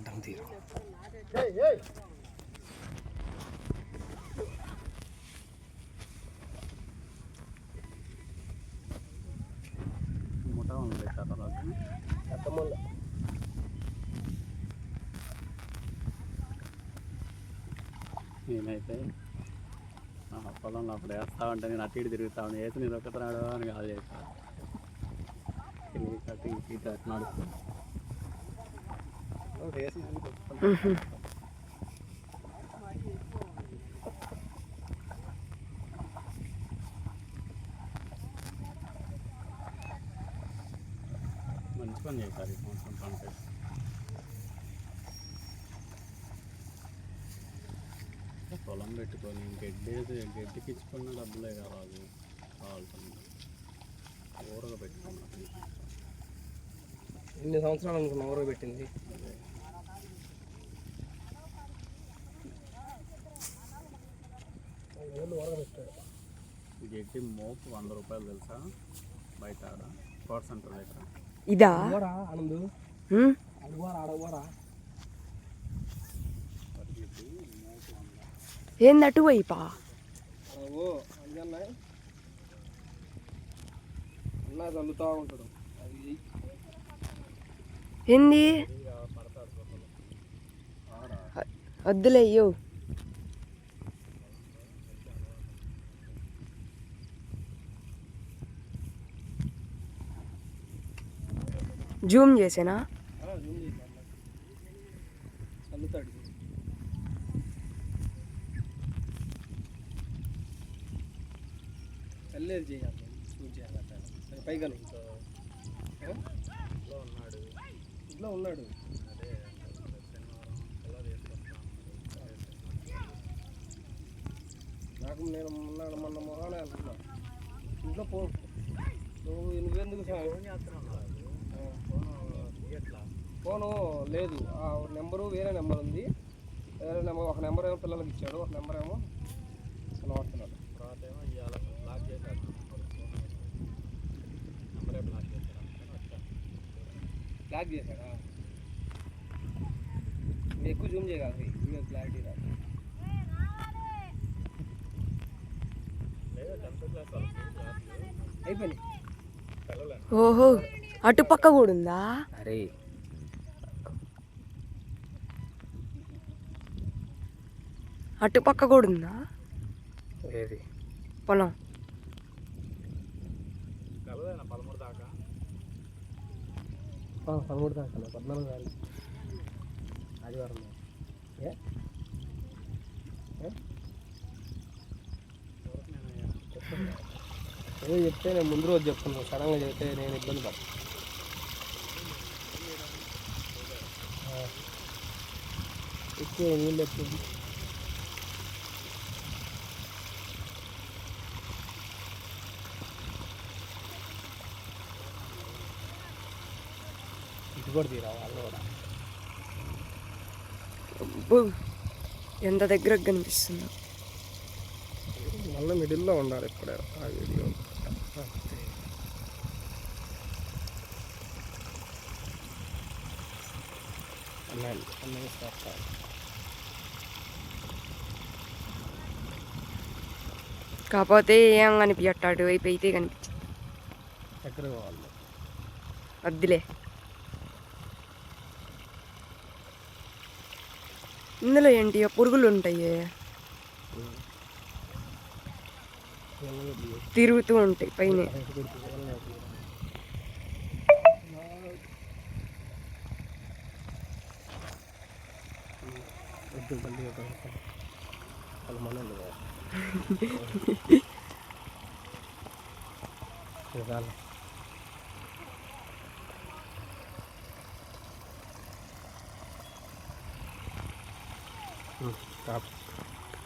అంటాం తీరు. ముఠా ఉంది కథలో నేనైతే పొలంలో అప్పుడు వేస్తా ఉంటే నేను అటు ఇటు తిరుగుతా ఉంటే వేసి నేను ఒక్కతనాడు అని కాల్ చేస్తాను అటు ఇటు ఇటు అటు నడుస్తూ మంచి పని చేశారు ఈ సంవత్సరం పంట పొలం పెట్టుకొని గడ్డి గడ్డికి ఇచ్చుకున్న డబ్బులే కావాలి కావాల్సింది ఊరగా పెట్టుకున్నాను ఎన్ని సంవత్సరాలు అనుకున్నా ఊరగా పెట్టింది గడ్డి మోపు వంద రూపాయలు తెలుసా? బయట ఆడ. కోట సెంటర్ దగ్గర. ఇదా? ఆనందు? వంద ఏంది అంజన్న. అన్నా చల్లుతా ఉంటాడు. అది. ఏంది? వద్దులే అయ్యో. జూమ్ చేసేనా? జూమ్ చేయాలి చూసి చేయాలి పైగా ఇంట్లో ఉన్నాడు ఇంట్లో ఉన్నాడు అదే నాకు నేను మొన్న మొన్న మొహానే అనుకున్నా ఇంట్లో పో నువ్వు ఎందుకు చేస్తున్నావు ఫోన్ లేదు. ఆ నెంబరు వేరే నెంబర్ ఉంది వేరే నెంబర్ ఒక నెంబర్ ఏమో పిల్లలకి ఇచ్చాడు. ఒక నెంబర్ ఏమో అసలు వాడుతున్నాడు. తర్వాత ఏమో ఇవాళ బ్లాక్ చేశాడు. నెంబరే బ్లాక్ చేశాడు. బ్లాక్ చేశాడా? ఎక్కువ జూమ్ చేయగలరు వీడియో క్లారిటీ రాదు. అయిపోయింది. పిల్లలేనా ఓహో అటుపక్క కూడా ఉందా అరే అటుపక్క కూడా ఉందా ఏది పొలం కలదేనా పదమూడు దాకా పదమూడు దాకా పద్నాలుగు వేలు ఆదివారం ఏ ఏ? ఎవరికి నేను ఏదో చెప్తే నేను ముందు రోజు చెప్తున్నాను సడన్గా చెప్తే నేను ఇబ్బంది పడతాను ఎక్కువ నీళ్ళు ఎక్కువ ఇటు కూడా తీరా వాళ్ళు కూడా అబ్బో, ఎంత దగ్గర కనిపిస్తుందో మళ్ళీ మిడిల్లో ఉండాలి ఇప్పుడే ఆ వీడియో అన్నాడు అన్నయ్య స్టార్ట్ కాకపోతే ఏం కనిపించట్టు వైపు అయితే కనిపించదు ఎక్కడ పోవాలి వద్దులే ఇందులో ఏంటి ఆ పురుగులు ఉంటాయి తిరుగుతూ ఉంటాయి పైన వద్దు బండి వాళ్ళ మనల్ని చాలు స్టాప్